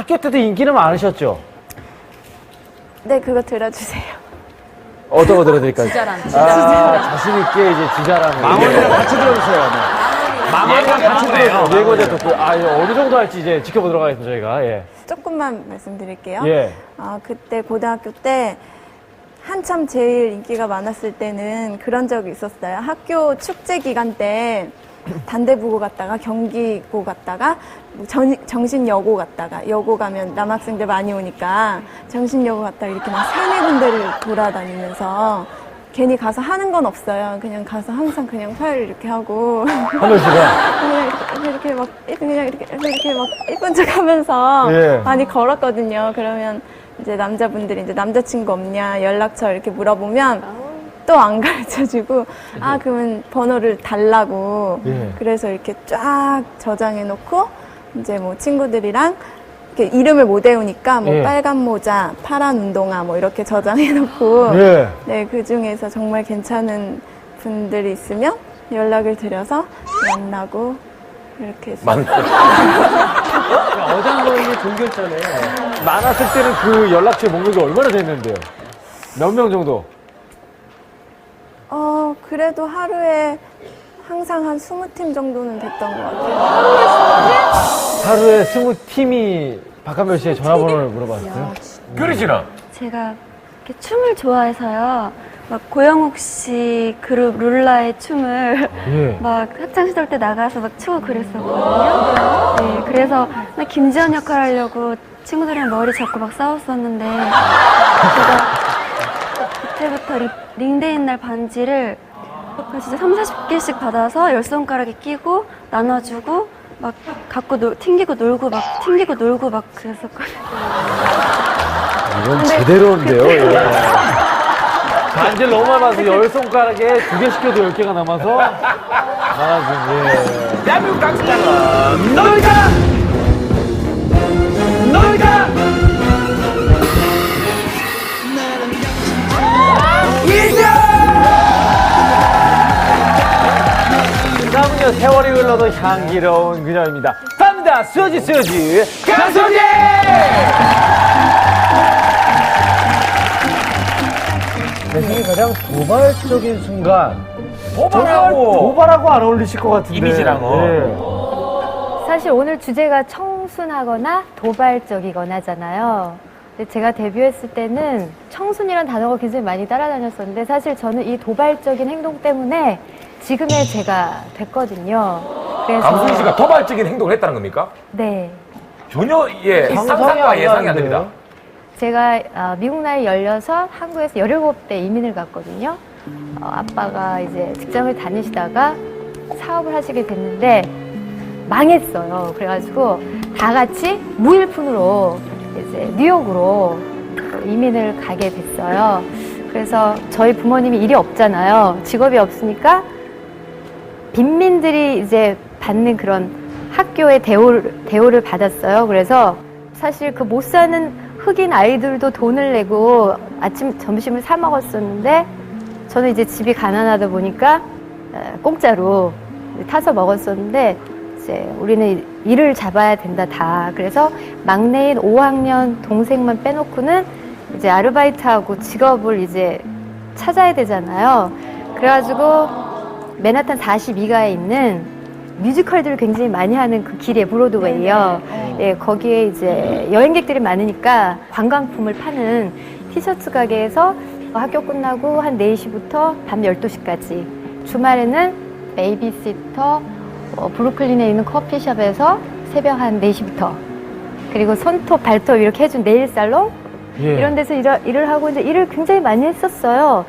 학교 때도 인기는 많으셨죠? 네, 그거 들어주세요. 어떤 거 들어드릴까요? 지자랑. 아, 자신 있게 이제 지자랑. 망원이랑 같이 들어주세요. 네. 망원이랑 같이. 들어요. 예고제 듣고. 아, 이거 어느 정도 할지 이제 지켜보도록 하겠습니다, 저희가. 예. 조금만 말씀드릴게요. 예. 아, 그때 고등학교 때 한참 제일 인기가 많았을 때는 그런 적이 있었어요. 학교 축제 기간 때 단대부고 갔다가 경기고 갔다가 뭐 전, 정신여고 갔다가 여고 가면 남학생들 많이 오니까 정신여고 갔다가 이렇게 막 세네 군데를 돌아다니면서 괜히 가서 하는 건 없어요. 그냥 가서 항상 그냥 파일 이렇게 하고 한별 씨가. 그냥 이렇게 막 그냥 이렇게 이렇게 막 이쁜 척 하면서 예. 많이 걸었거든요. 그러면 이제 남자분들이 이제 남자친구 없냐 연락처 이렇게 물어보면 또 안 가르쳐 주고 아 그러면 번호를 달라고 예. 그래서 이렇게 쫙 저장해 놓고 이제 뭐 친구들이랑 이렇게 이름을 못 외우니까 뭐 예. 빨간 모자, 파란 운동화 뭐 이렇게 저장해 놓고 예. 네, 그 중에서 정말 괜찮은 분들이 있으면 연락을 드려서 만나고 이렇게 해서 어장거리의 종결자네. 많았을 때는 그 연락처에 목록이 얼마나 됐는데요? 몇 명 정도? 어, 그래도 하루에 항상 한 20팀 정도는 됐던 것 같아요. 하루에 스무 팀이 박한별 씨의 전화번호를 물어봤어요. 끓이시나? 제가 이렇게 춤을 좋아해서요. 막 고영욱 씨 그룹 룰라의 춤을 예. 막 학창 시절 때 나가서 막 추고 그랬었거든요. 네, 그래서 나 김지연 역할 하려고 친구들이랑 머리 잡고 막 싸웠었는데 제가 그때부터 리, 링데인 날 반지를 진짜 3, 40개씩 받아서 열 손가락에 끼고 나눠주고 막 갖고 놀, 튕기고 놀고 막 튕기고 놀고 막 그랬었거든요. 이건 제대로인데요. 예. 반지를 너무 많이 봐서 열 손가락에 두 개 시켜도 열 개가 남아서 많아진 예. 대한민국 당신장은 너희 세월이 흘러도 향기로운 그녀입니다. 갑니다. 수지 수지 가수지! 세상에 가장 도발적인 순간. 도발하고 도발하고 안 어울리실 것 같은데. 이미지랑은. 예. 사실 오늘 주제가 청순하거나 도발적이거나잖아요. 근데 제가 데뷔했을 때는 청순이란 단어가 굉장히 많이 따라다녔었는데 사실 저는 이 도발적인 행동 때문에 지금의 제가 됐거든요. 그래서 강수희 씨가 도발적인 행동을 했다는 겁니까? 네. 전혀 예 상상과 예상이 안 됩니다. 제가 어, 미국 나이 16, 한국에서 17대 이민을 갔거든요. 어, 아빠가 이제 직장을 다니시다가 사업을 하시게 됐는데 망했어요. 그래가지고 다 같이 무일푼으로 이제 뉴욕으로 이민을 가게 됐어요. 그래서 저희 부모님이 일이 없잖아요. 직업이 없으니까 빈민들이 이제 받는 그런 학교의 대우를, 대우를 받았어요. 그래서 사실 그 못 사는 흑인 아이들도 돈을 내고 아침, 점심을 사 먹었었는데 저는 이제 집이 가난하다 보니까 어, 공짜로 타서 먹었었는데 이제 우리는 일을 잡아야 된다 다. 그래서 막내인 5학년 동생만 빼놓고는 이제 아르바이트하고 직업을 이제 찾아야 되잖아요. 그래가지고 맨하탄 42가에 있는 뮤지컬들을 굉장히 많이 하는 그 길에 브로드웨이요. 예, 거기에 이제 여행객들이 많으니까 관광품을 파는 티셔츠 가게에서 학교 끝나고 한 4시부터 밤 12시까지 주말에는 베이비시터 어, 브루클린에 있는 커피숍에서 새벽 한 4시부터 그리고 손톱, 발톱 이렇게 해준 네일 살롱 예. 이런 데서 일을, 일을 하고 이제 일을 굉장히 많이 했었어요.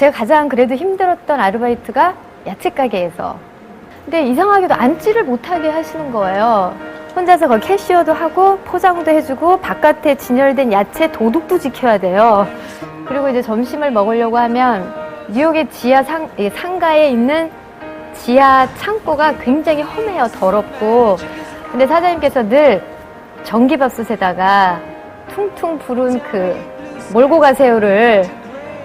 제가 가장 그래도 힘들었던 아르바이트가 야채 가게에서. 근데 이상하게도 앉지를 못하게 하시는 거예요. 혼자서 거기 캐시어도 하고 포장도 해주고 바깥에 진열된 야채 도둑도 지켜야 돼요. 그리고 이제 점심을 먹으려고 하면 뉴욕의 지하 상, 이 상가에 있는 지하 창고가 굉장히 험해요. 더럽고. 근데 사장님께서 늘 전기밥솥에다가 퉁퉁 부른 그 몰고 가세요를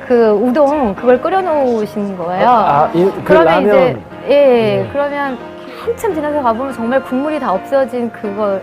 그 우동 그걸 끓여 놓으신 거예요. 아, 이, 그 그러면 라면. 이제 예, 네. 그러면 한참 지나서 가보면 정말 국물이 다 없어진 그걸